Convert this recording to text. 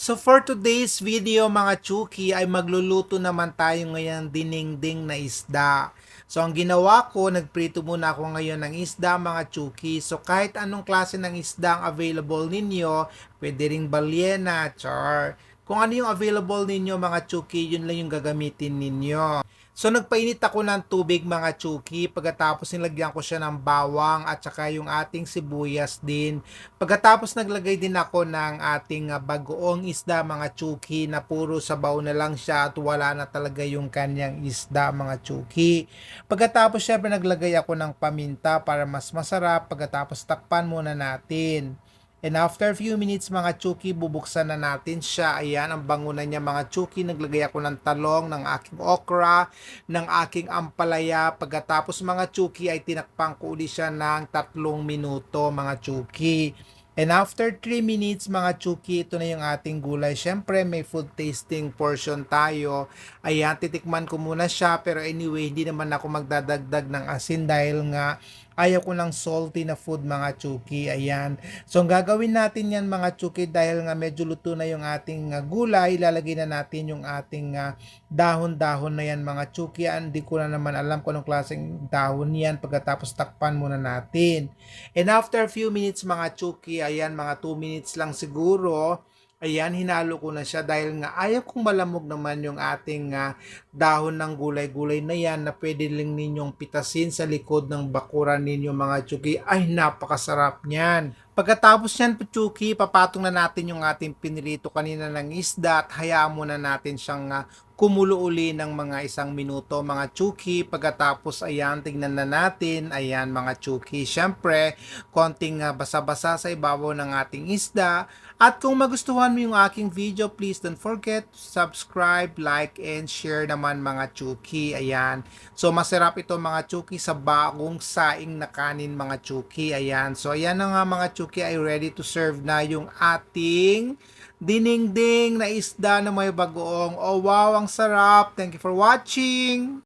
So for today's video mga Chuki ay magluluto naman tayo ngayon ng dinengdeng na isda. So ang ginawa ko, nagprito muna ako ngayon ng isda mga Chuki. So kahit anong klase ng isda ang available ninyo, pwede ring balyena, char. Kung ano yung available ninyo mga Chuki, yun lang yung gagamitin ninyo. So nagpainit ako ng tubig mga chuki, pagkatapos nilagyan ko siya ng bawang at saka yung ating sibuyas din. Pagkatapos naglagay din ako ng ating ah, bagoong isda mga chuki na puro sabaw na lang siya at wala na talaga yung kanyang isda mga chuki. Pagkatapos syempre naglagay ako ng paminta para mas masarap, pagkatapos takpan muna natin. And after a few minutes mga chuki, bubuksan na natin siya. Ayan, ang bango na niya mga chuki. Naglagay ako ng talong, ng aking okra, ng aking ampalaya. Pagkatapos mga chuki ay tinakpan ko uli siya ng tatlong minuto mga chuki. And after 3 minutes mga chuki, ito na yung ating gulay. Siyempre may food tasting portion tayo. Ayan, titikman ko muna siya. Pero anyway, hindi naman ako magdadagdag ng asin dahil nga ayaw ko ng salty na food mga chuki. Ayan. So ang gagawin natin yan mga chuki dahil nga medyo luto na yung ating uh, gulay, ilalagay na natin yung ating uh, dahon-dahon na yan mga chuki. Ah, Hindi ko na naman alam kung anong klaseng dahon yan pagkatapos takpan muna natin. And after a few minutes mga chuki, ayan mga 2 minutes lang siguro, Ayan, hinalo ko na siya dahil nga ayaw kong malamog naman yung ating uh, dahon ng gulay-gulay na yan na pwede lang ninyong pitasin sa likod ng bakuran ninyo mga chuki. Ay, napakasarap niyan. Pagkatapos yan, Chuki, papatong na natin yung ating pinirito kanina ng isda at hayaan muna natin siyang uh, kumulo uli ng mga isang minuto mga Chuki. Pagkatapos, ayan, tingnan na natin. Ayan, mga Chuki. Siyempre, konting uh, basa-basa sa ibabaw ng ating isda. At kung magustuhan mo yung aking video, please don't forget to subscribe, like, and share naman mga Chuki. Ayan. So, masarap ito mga Chuki sa bagong saing na kanin mga Chuki. Ayan. So, ayan na nga mga Chuki ay ready to serve na yung ating dinengdeng na isda na may bagoong. Oh wow, ang sarap. Thank you for watching.